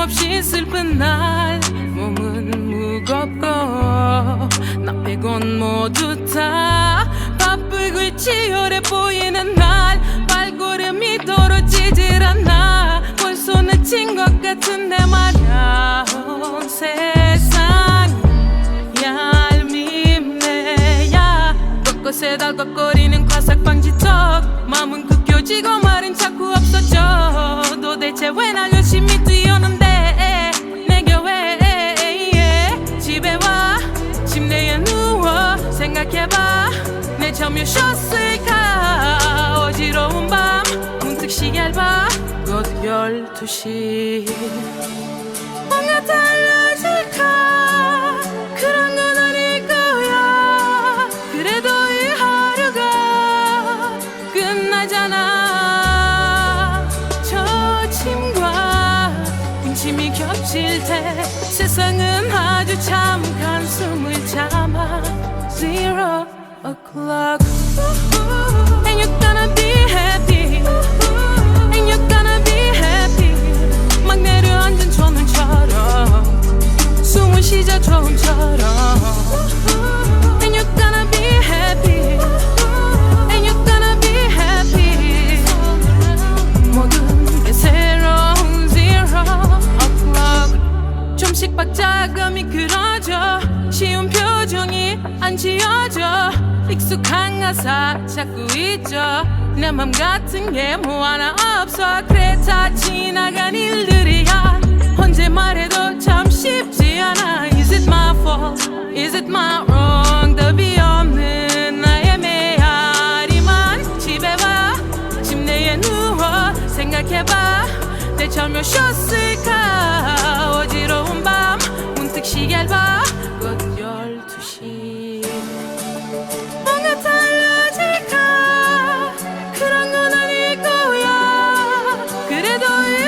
없이 슬픈 날. 몸은 무겁고 나 빼곤 모두 다 바쁘고 치열해 보이는 날. 발걸음이 떨어지질 않아 벌써 늦은 것 같은데 말야 곳곳에 달걱거리는 과삭 방지턱. 마음은 굳혀지고 말은 자꾸 없어져. 도대체 왜 날 열심히 뛰었는데? 내게 왜 집에 와. 침대에 누워 생각해봐. 내 쉬었을까? 어지러운 밤 문득 시계를 봐곧 열두 시. 뭔가 달라 침이 겹칠 때 세상은 아주 잠깐 숨을 참아 Zero o'clock And you're gonna be happy And you're gonna be happy 막 내려앉은 초능처럼 숨을 쉬자 처음처럼 안 지어져 익숙한 가사 자꾸 잊어 내 맘 같은 게 뭐 하나 없어 그래 다 지나간 일들이야 언제 말해도 참 쉽지 않아 Is it my fault? Is it my wrong? 답이 없는 나의 메아리만 집에 와 침대에 누워 생각해봐 대체 몇 쉬었을까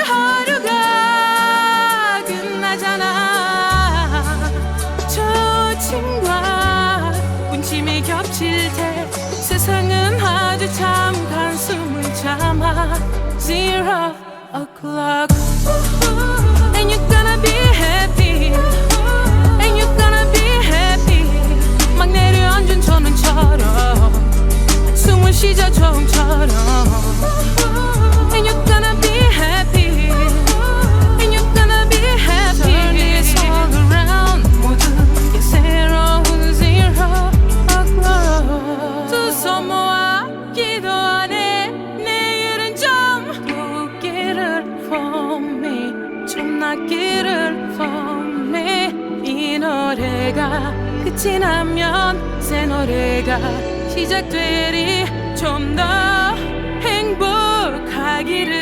하루가 끝나잖아 저침과 군침이 겹칠 때 세상은 아주 잠깐 숨을 참아 Zero o'clock And you're gonna be happy And you're gonna be happy 막 내려앉은 초능처럼 숨을 쉬자 처음처럼 for me 이 노래가 끝이 나면 새 노래가 시작되리. 좀 더 행복하기를